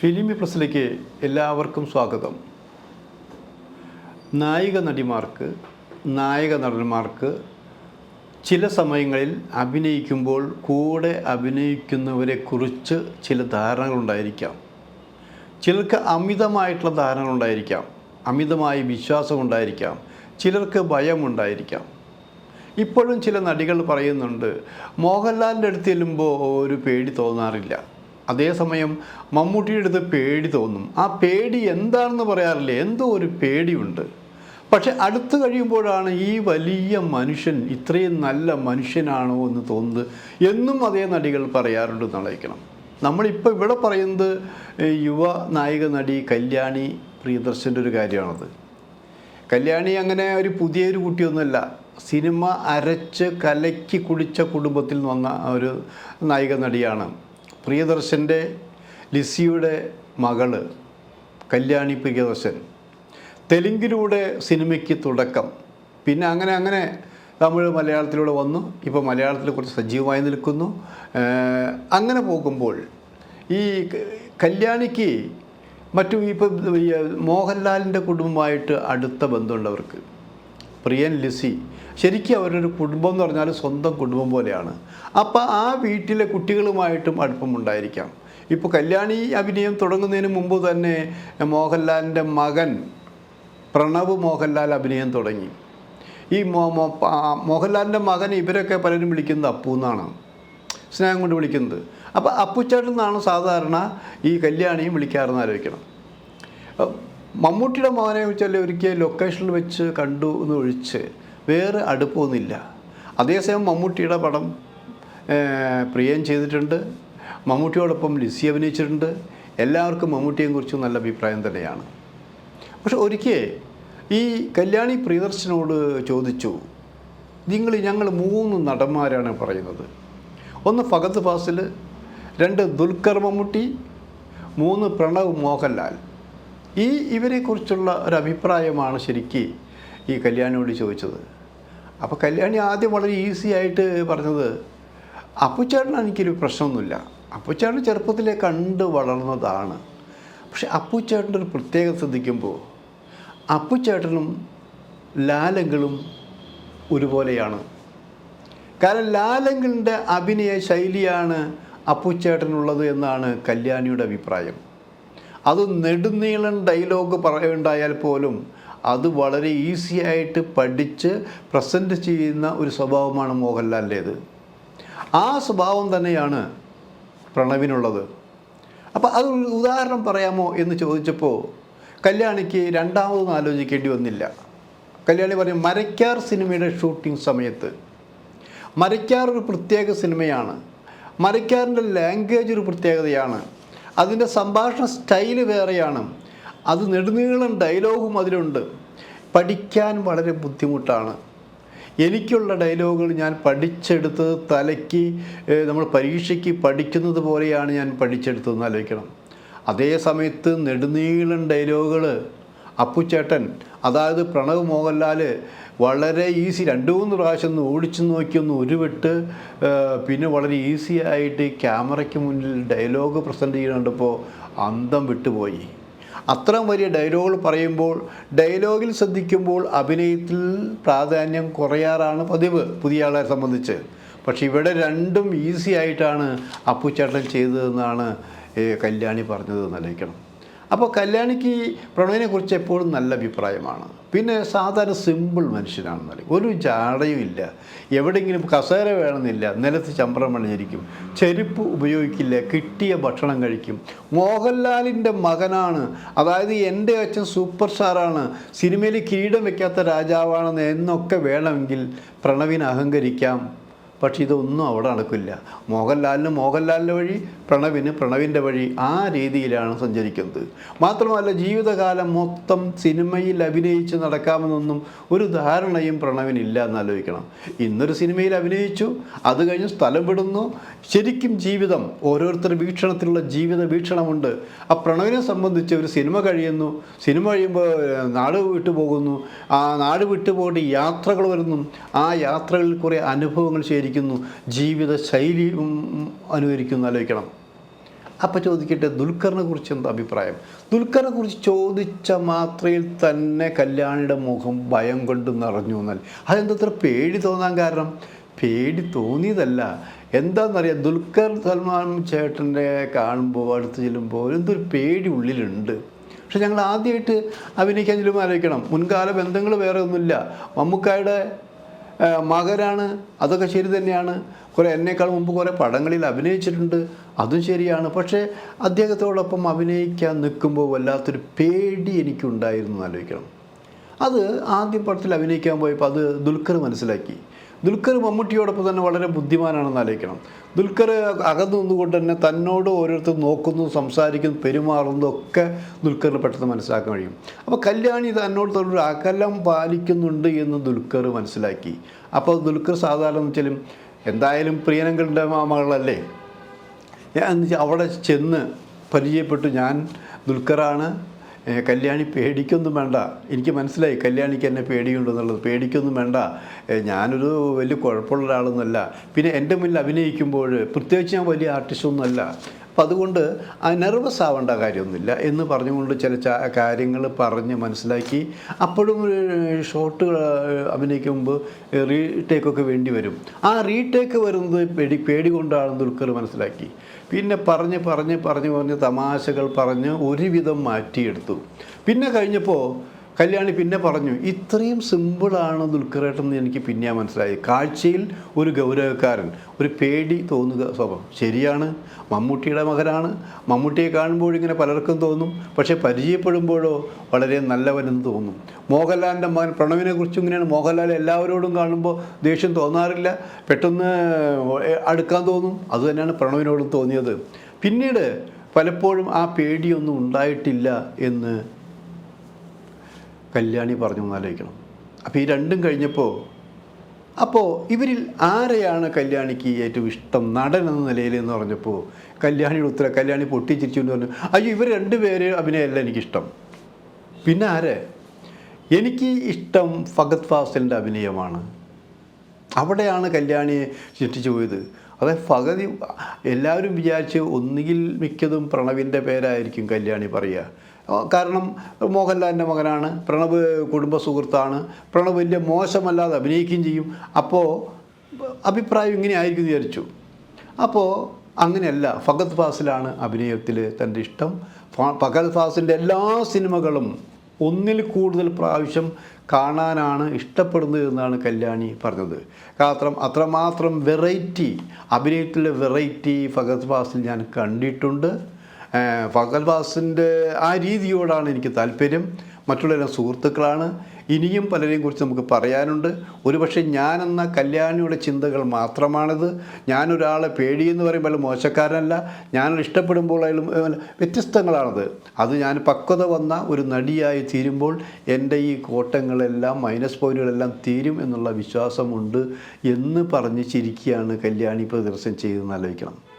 ഫിലിമി പ്രസിലേക്ക് എല്ലാവർക്കും സ്വാഗതം. നായിക നടിമാർക്ക് നായക നടന്മാർക്ക് ചില സമയങ്ങളിൽ അഭിനയിക്കുമ്പോൾ കൂടെ അഭിനയിക്കുന്നവരെ കുറിച്ച് ചില ധാരണകളുണ്ടായിരിക്കാം. ചിലർക്ക് അമിതമായിട്ടുള്ള ധാരണകളുണ്ടായിരിക്കാം. അമിതമായ വിശ്വാസം ഉണ്ടായിരിക്കാം ചിലർക്ക് ഭയമുണ്ടായിരിക്കാം. ഇപ്പോഴും ചില നടികൾ പറയുന്നുണ്ട് മോഹൻലാലിന്റെ അടുത്ത് ചെല്ലുമ്പോൾ ഒരു പേടി തോന്നാറില്ല. അതേസമയം മമ്മൂട്ടിയുടെ അടുത്ത് പേടി തോന്നും. ആ പേടി എന്താണെന്ന് പറയാറില്ല. എന്തോ ഒരു പേടിയുണ്ട്. പക്ഷെ അടുത്ത് കഴിയുമ്പോഴാണ് ഈ വലിയ മനുഷ്യൻ ഇത്രയും നല്ല മനുഷ്യനാണോ എന്ന് തോന്നുന്നത് എന്നും അതേ നടികൾ പറയാറുണ്ട് എന്നറിയിക്കണം നമ്മളിപ്പോൾ ഇവിടെ പറയുന്നത് യുവ നായിക നടി കല്യാണി പ്രിയദർശന്റെ ഒരു കാര്യമാണത്. കല്യാണി അങ്ങനെ ഒരു പുതിയൊരു കുട്ടിയൊന്നുമല്ല. സിനിമ അരച്ച് കലക്കി കുടിച്ച കുടുംബത്തിൽ വന്ന ഒരു നായിക നടിയാണ്. പ്രിയദർശന്റെ ലിസിയുടെ മകൾ കല്യാണി പ്രിയദർശൻ. തെലുങ്കിലൂടെ സിനിമയ്ക്ക് തുടക്കം. പിന്നെ അങ്ങനെ അങ്ങനെ തമിഴ് മലയാളത്തിലൂടെ വന്നു. ഇപ്പോൾ മലയാളത്തിൽ കുറച്ച് സജീവമായി നിൽക്കുന്നു. അങ്ങനെ പോകുമ്പോൾ ഈ കല്യാണിക്ക് മറ്റു ഇപ്പം മോഹൻലാലിന്റെ കുടുംബമായിട്ട് അടുത്ത ബന്ധമുണ്ടവർക്ക് പ്രിയൻ ലിസി. ശരിക്കും അവരൊരു കുടുംബം എന്ന് പറഞ്ഞാൽ സ്വന്തം കുടുംബം പോലെയാണ്. അപ്പോൾ ആ വീട്ടിലെ കുട്ടികളുമായിട്ടും അടുപ്പമുണ്ടായിരിക്കാം. ഇപ്പോൾ കല്യാണി അഭിനയം തുടങ്ങുന്നതിന് മുമ്പ് തന്നെ മോഹൻലാലിന്റെ മകൻ പ്രണവ് മോഹൻലാൽ അഭിനയം തുടങ്ങി. ഈ മോ മോഹൻലാലിന്റെ മകൻ ഇവരൊക്കെ പലരും വിളിക്കുന്നത് അപ്പു എന്നാണ്. സ്നേഹം കൊണ്ട് വിളിക്കുന്നത്. അപ്പോൾ അപ്പുച്ചേട്ടൻ എന്നാണ് സാധാരണ ഈ കല്യാണിയും വിളിക്കാറെന്ന് ആലോചിക്കണം. മമ്മൂട്ടിയുടെ മകനെ വെച്ചാൽ ഒരിക്കൽ ലൊക്കേഷനിൽ വെച്ച് കണ്ടു എന്ന് ഒഴിച്ച് വേറെ അടുപ്പമൊന്നുമില്ല അതേസമയം മമ്മൂട്ടിയുടെ പടം പ്രിയം ചെയ്തിട്ടുണ്ട്. മമ്മൂട്ടിയോടൊപ്പം ലിസി അഭിനയിച്ചിട്ടുണ്ട്. എല്ലാവർക്കും മമ്മൂട്ടിയെ കുറിച്ച് നല്ല അഭിപ്രായം തന്നെയാണ്. പക്ഷെ ഒരിക്കൽ ഈ കല്യാണി പ്രിയദർശനോട് ചോദിച്ചു നിങ്ങൾ ഞങ്ങൾ മൂന്ന് നടന്മാരാണ് പറയുന്നത്. ഒന്ന് ഫഗത് ഫാസിൽ രണ്ട് ദുൽഖർ മമ്മൂട്ടി മൂന്ന് പ്രണവ് മോഹൻലാൽ. ഈ ഇവരെക്കുറിച്ചുള്ള ഒരു അഭിപ്രായമാണ് ശരിക്ക് ഈ കല്യാണിയോട് ചോദിച്ചത്. അപ്പോൾ കല്യാണി ആദ്യം വളരെ ഈസി ആയിട്ട് പറഞ്ഞത് അപ്പുച്ചേട്ടൻ എനിക്കൊരു പ്രശ്നമൊന്നുമില്ല. അപ്പുച്ചേട്ടൻ ചെറുപ്പത്തിലെ കണ്ട് വളർന്നതാണ്. പക്ഷെ അപ്പുച്ചേട്ടന്റെ ഒരു പ്രത്യേകത ശ്രദ്ധിക്കുമ്പോൾ അപ്പുച്ചേട്ടനും ലാലങ്ങളും ഒരുപോലെയാണ്. കാരണം ലാലങ്ങളുടെ അഭിനയ ശൈലിയാണ് അപ്പുച്ചേട്ടനുള്ളത് എന്നാണ് കല്യാണിയുടെ അഭിപ്രായം. അത് നെടുനീളൻ ഡയലോഗ് പറയുണ്ടായാൽ പോലും അത് വളരെ ഈസി ആയിട്ട് പഠിച്ച് പ്രസന്റ് ചെയ്യുന്ന ഒരു സ്വഭാവമാണ് മോഹൻലാലിന്റേത്. ആ സ്വഭാവം തന്നെയാണ് പ്രണവിനുള്ളത്. അപ്പോൾ അത് ഉദാഹരണം പറയാമോ എന്ന് ചോദിച്ചപ്പോൾ കല്യാണിക്ക് രണ്ടാമതൊന്നും ആലോചിക്കേണ്ടി വന്നില്ല. കല്യാണി പറയും മരയ്ക്കാർ സിനിമയുടെ ഷൂട്ടിംഗ് സമയത്ത്. മരയ്ക്കാർ ഒരു പ്രത്യേക സിനിമയാണ്. മരയ്ക്കാറിന്റെ ലാംഗ്വേജ് ഒരു പ്രത്യേകതയാണ്. അതിന്റെ സംഭാഷണ സ്റ്റൈൽ വേറെയാണ്. അത് നെടുനീളം ഡയലോഗും അതിലുണ്ട്. പഠിക്കാൻ വളരെ ബുദ്ധിമുട്ടാണ്. എനിക്കുള്ള ഡയലോഗുകൾ ഞാൻ പഠിച്ചെടുത്ത് തലയ്ക്ക് നമ്മൾ പരീക്ഷയ്ക്ക് പഠിക്കുന്നത് പോലെയാണ് ഞാൻ പഠിച്ചെടുത്തതെന്ന് ആലോചിക്കണം. അതേ സമയത്ത് നെടുനീളം ഡയലോഗുകൾ അപ്പുചേട്ടൻ അതായത് പ്രണവ് മോഹൻലാൽ വളരെ ഈസി രണ്ട് മൂന്ന് പ്രാവശ്യം ഒന്ന് ഓടിച്ചു നോക്കി ഒന്ന് ഉരുവിട്ട് പിന്നെ വളരെ ഈസി ആയിട്ട് ക്യാമറയ്ക്ക് മുന്നിൽ ഡയലോഗ് പ്രസന്റ് ചെയ്യുന്നുണ്ടപ്പോൾ അന്തം വിട്ടുപോയി. അത്രയും വലിയ ഡയലോഗുകൾ പറയുമ്പോൾ ഡയലോഗിൽ ശ്രദ്ധിക്കുമ്പോൾ അഭിനയത്തിൽ പ്രാധാന്യം കുറയാറാണ് പതിവ് പുതിയ ആളെ സംബന്ധിച്ച്. പക്ഷെ ഇവിടെ രണ്ടും ഈസി ആയിട്ടാണ് അപ്പുച്ചേട്ടൻ ചെയ്തതെന്നാണ് കല്യാണി പറഞ്ഞത് എന്നാലോചിക്കണം അപ്പോൾ കല്യാണിക്ക് പ്രണവിനെ കുറിച്ച് എപ്പോഴും നല്ല അഭിപ്രായമാണ്. പിന്നെ സാധാരണ സിമ്പിൾ മനുഷ്യനാണ് നല്ല ഒരു ജാടയും ഇല്ല. എവിടെയെങ്കിലും കസേര വേണമെന്നില്ല. നിലത്ത് ചമ്പ്രം പണിഞ്ഞിരിക്കും ചെരുപ്പ് ഉപയോഗിക്കില്ല. കിട്ടിയ ഭക്ഷണം കഴിക്കും. മോഹൻലാലിന്റെ മകനാണ്. അതായത് എന്റെ അച്ഛൻ സൂപ്പർ സ്റ്റാറാണ്. സിനിമയിൽ കിരീടം വയ്ക്കാത്ത രാജാവാണെന്ന് എന്നൊക്കെ വേണമെങ്കിൽ പ്രണവിനെ അഹങ്കരിക്കാം. പക്ഷെ ഇതൊന്നും അവിടെ നടക്കില്ല. മോഹൻലാലിന് മോഹൻലാലിന്റെ വഴി പ്രണവിന് പ്രണവിന്റെ വഴി ആ രീതിയിലാണ് സഞ്ചരിക്കുന്നത്. മാത്രമല്ല ജീവിതകാലം മൊത്തം സിനിമയിൽ അഭിനയിച്ച് നടക്കാമെന്നൊന്നും ഒരു ധാരണയും പ്രണവിനില്ല എന്നാലോചിക്കണം. ഇന്നൊരു സിനിമയിൽ അഭിനയിച്ചു അത് കഴിഞ്ഞ് സ്ഥലം വിടുന്നു. ശരിക്കും ജീവിതം ഓരോരുത്തർ വീക്ഷണത്തിലുള്ള ജീവിത വീക്ഷണമുണ്ട്. ആ പ്രണവിനെ സംബന്ധിച്ച് ഒരു സിനിമ കഴിയുന്നു. സിനിമ കഴിയുമ്പോൾ നാട് വിട്ടു പോകുന്നു. ആ നാട് വിട്ടു യാത്രകൾ വരുന്നു. ആ യാത്രകളിൽ കുറേ അനുഭവങ്ങൾ ശേഖരിക്കുന്നു ജീവിത ശൈലി അനുകരിക്കുന്നു ആലോചിക്കണം. അപ്പോൾ ചോദിക്കട്ടെ ദുൽഖറിനെ കുറിച്ച് എന്താ അഭിപ്രായം? ദുൽഖറിനെ കുറിച്ച് ചോദിച്ച മാത്രയിൽ തന്നെ കല്യാണിയുടെ മുഖം ഭയം കൊണ്ട് നിറഞ്ഞു എന്നാൽ അതെന്തത്ര പേടി തോന്നാൻ കാരണം? പേടി തോന്നിയതല്ല. എന്താണെന്നറിയാം ദുൽഖർ സൽമാൻ ചേട്ടന്റെ കാണുമ്പോൾ അടുത്ത് ചെല്ലുമ്പോൾ എന്തൊരു പേടി ഉള്ളിലുണ്ട്. പക്ഷെ ഞങ്ങൾ ആദ്യമായിട്ട് അഭിനയിക്കാൻ ചെല്ലുമ്പോൾ ആലോചിക്കണം. മുൻകാല ബന്ധങ്ങൾ വേറെ ഒന്നുമില്ല. മമ്മൂക്കായുടെ ആ, മകനാണ് അതൊക്കെ ശരി തന്നെയാണ്. കുറേ എന്നേക്കാൾ മുമ്പ് കുറേ പടങ്ങളിൽ അഭിനയിച്ചിട്ടുണ്ട് അതും ശരിയാണ്. പക്ഷേ അദ്ദേഹത്തോടൊപ്പം അഭിനയിക്കാൻ നിൽക്കുമ്പോൾ വല്ലാത്തൊരു പേടി എനിക്കുണ്ടായിരുന്നു ആലോചിക്കണം. അത് ആദ്യ പടത്തിൽ അഭിനയിക്കാൻ പോയപ്പോൾ അത് ദുൽഖർ മനസ്സിലാക്കി. ദുൽഖർ മമ്മൂട്ടിയോടൊപ്പം തന്നെ വളരെ ബുദ്ധിമാനാണെന്ന് ആലോചിക്കണം. ദുൽഖർ അകന്നു നിന്നുകൊണ്ട് തന്നെ തന്നോട് ഓരോരുത്തർ നോക്കുന്നു സംസാരിക്കുന്നു പെരുമാറുന്നതും ഒക്കെ ദുൽഖറിന് പെട്ടെന്ന് മനസ്സിലാക്കാൻ കഴിയും. അപ്പോൾ കല്യാണി തന്നോട് ഒരു അകലം പാലിക്കുന്നുണ്ട് എന്ന് ദുൽഖർ മനസ്സിലാക്കി. അപ്പോൾ ദുൽഖർ സാധാരണ വെച്ചാലും എന്തായാലും പ്രിയനങ്ങളുടെ മകളല്ലേ? ഞാൻ അവിടെ ചെന്ന് പരിചയപ്പെട്ടു. ഞാൻ ദുൽഖറാണ്. കല്യാണി പേടിക്കൊന്നും വേണ്ട. എനിക്ക് മനസ്സിലായി കല്യാണിക്ക് എന്നെ പേടിയുണ്ടെന്നുള്ളത്. പേടിക്കൊന്നും വേണ്ട. ഞാനൊരു വലിയ കുഴപ്പമുള്ള ഒരാളൊന്നുമല്ല. പിന്നെ എന്റെ മുന്നിൽ അഭിനയിക്കുമ്പോൾ പ്രത്യേകിച്ച് ഞാൻ വലിയ ആർട്ടിസ്റ്റൊന്നുമല്ല അപ്പം അതുകൊണ്ട് നെർവസ് ആവേണ്ട കാര്യമൊന്നുമില്ല എന്ന് പറഞ്ഞുകൊണ്ട് ചില കാര്യങ്ങൾ പറഞ്ഞ് മനസ്സിലാക്കി അപ്പോഴും ഷോട്ടുകൾ അഭിനയിക്കുമ്പോൾ റീടേക്കൊക്കെ വേണ്ടി വരും. ആ റീടേക്ക് വരുന്നത് പേടി പേടി കൊണ്ടാണെന്ന് ദുൽഖർ മനസ്സിലാക്കി. പിന്നെ പറഞ്ഞ് പറഞ്ഞ് പറഞ്ഞ് പറഞ്ഞ് തമാശകൾ പറഞ്ഞ് ഒരുവിധം മാറ്റിയെടുത്തു. പിന്നെ കഴിഞ്ഞപ്പോൾ കല്യാണി പിന്നെ പറഞ്ഞു ഇത്രയും സിമ്പിളാണ് ദുൽഖറേട്ടെന്ന് എനിക്ക് പിന്നെയാ മനസ്സിലായി. കാഴ്ചയിൽ ഒരു ഗൗരവക്കാരൻ ഒരു പേടി തോന്നുക സ്വഭാവം. ശരിയാണ് മമ്മൂട്ടിയുടെ മകനാണ്. മമ്മൂട്ടിയെ കാണുമ്പോൾ ഇങ്ങനെ പലർക്കും തോന്നും പക്ഷേ പരിചയപ്പെടുമ്പോഴോ വളരെ നല്ലവനെന്ന് തോന്നും. മോഹൻലാലിന്റെ മകൻ പ്രണവിനെ കുറിച്ചും ഇങ്ങനെയാണ്. മോഹൻലാൽ എല്ലാവരോടും കാണുമ്പോൾ ദേഷ്യം തോന്നാറില്ല. പെട്ടെന്ന് അടുക്കാൻ തോന്നും. അതുതന്നെയാണ് പ്രണവിനോടും തോന്നിയത്. പിന്നീട് പലപ്പോഴും ആ പേടിയൊന്നും ഉണ്ടായിട്ടില്ല എന്ന് കല്യാണി പറഞ്ഞു എന്നാലോചിക്കണം അപ്പോൾ ഈ രണ്ടും കഴിഞ്ഞപ്പോൾ അപ്പോൾ ഇവരിൽ ആരെയാണ് കല്യാണിക്ക് ഏറ്റവും ഇഷ്ടം? നടൻ എന്ന നിലയിൽ എന്ന് പറഞ്ഞപ്പോൾ കല്യാണിയുടെ ഉത്തരം കല്യാണി പൊട്ടിച്ചിരിച്ചു എന്ന് പറഞ്ഞു. അയ്യോ ഇവർ രണ്ടുപേര് അഭിനയമല്ല എനിക്കിഷ്ടം. പിന്നെ ആരെ? എനിക്ക് ഇഷ്ടം ഫഗത് ഫാസിലിന്റെ അഭിനയമാണ്. അവിടെയാണ് കല്യാണിയെ ചിട്ടിച്ചു പോയത്. അതായത് ഫഗതി എല്ലാവരും വിചാരിച്ച് ഒന്നുകിൽ മിക്കതും പ്രണവിന്റെ പേരായിരിക്കും കല്യാണി പറയുക. കാരണം മോഹൻലാലിന്റെ മകനാണ് പ്രണവ് കുടുംബ സുഹൃത്താണ് പ്രണവ് വലിയ മോശമല്ലാതെ അഭിനയിക്കുകയും ചെയ്യും. അപ്പോൾ അഭിപ്രായം ഇങ്ങനെ ആയിരിക്കും വിചാരിച്ചു. അപ്പോൾ അങ്ങനെയല്ല ഫഗത് ഫാസിലാണ് അഭിനയത്തിൽ തന്റെ ഇഷ്ടം. ഫഗത് ഫാസിന്റെ എല്ലാ സിനിമകളും ഒന്നിൽ കൂടുതൽ പ്രാവശ്യം കാണാനാണ് ഇഷ്ടപ്പെടുന്നത് എന്നാണ് കല്യാണി പറഞ്ഞത്. കാരണം അത്രമാത്രം വെറൈറ്റി അഭിനയത്തിലെ വെറൈറ്റി ഫഗത് ഫാസിൽ ഞാൻ കണ്ടിട്ടുണ്ട്. ഫഗത് ആ രീതിയോടാണ് എനിക്ക് താല്പര്യം. മറ്റുള്ള എല്ലാ സുഹൃത്തുക്കളാണ്. ഇനിയും പലരെയും കുറിച്ച് നമുക്ക് പറയാനുണ്ട്. ഒരുപക്ഷെ ഞാനെന്ന കല്യാണിയുടെ ചിന്തകൾ മാത്രമാണിത്. ഞാനൊരാളെ പേടിയെന്ന് പറയുമ്പോൾ മോശക്കാരനല്ല. ഞാൻ ഇഷ്ടപ്പെടുമ്പോൾ അയാൾ വ്യത്യസ്തങ്ങളാണത്. അത് ഞാൻ പക്വത വന്ന ഒരു നടിയായി തീരുമ്പോൾ എന്റെ ഈ കോട്ടങ്ങളെല്ലാം മൈനസ് പോയിന്റുകളെല്ലാം തീരും എന്നുള്ള വിശ്വാസമുണ്ട് എന്ന് പറഞ്ഞ് ചിരിക്കുകയാണ് കല്യാണി പ്രദർശനം ചെയ്തെന്ന് ആലോചിക്കണം.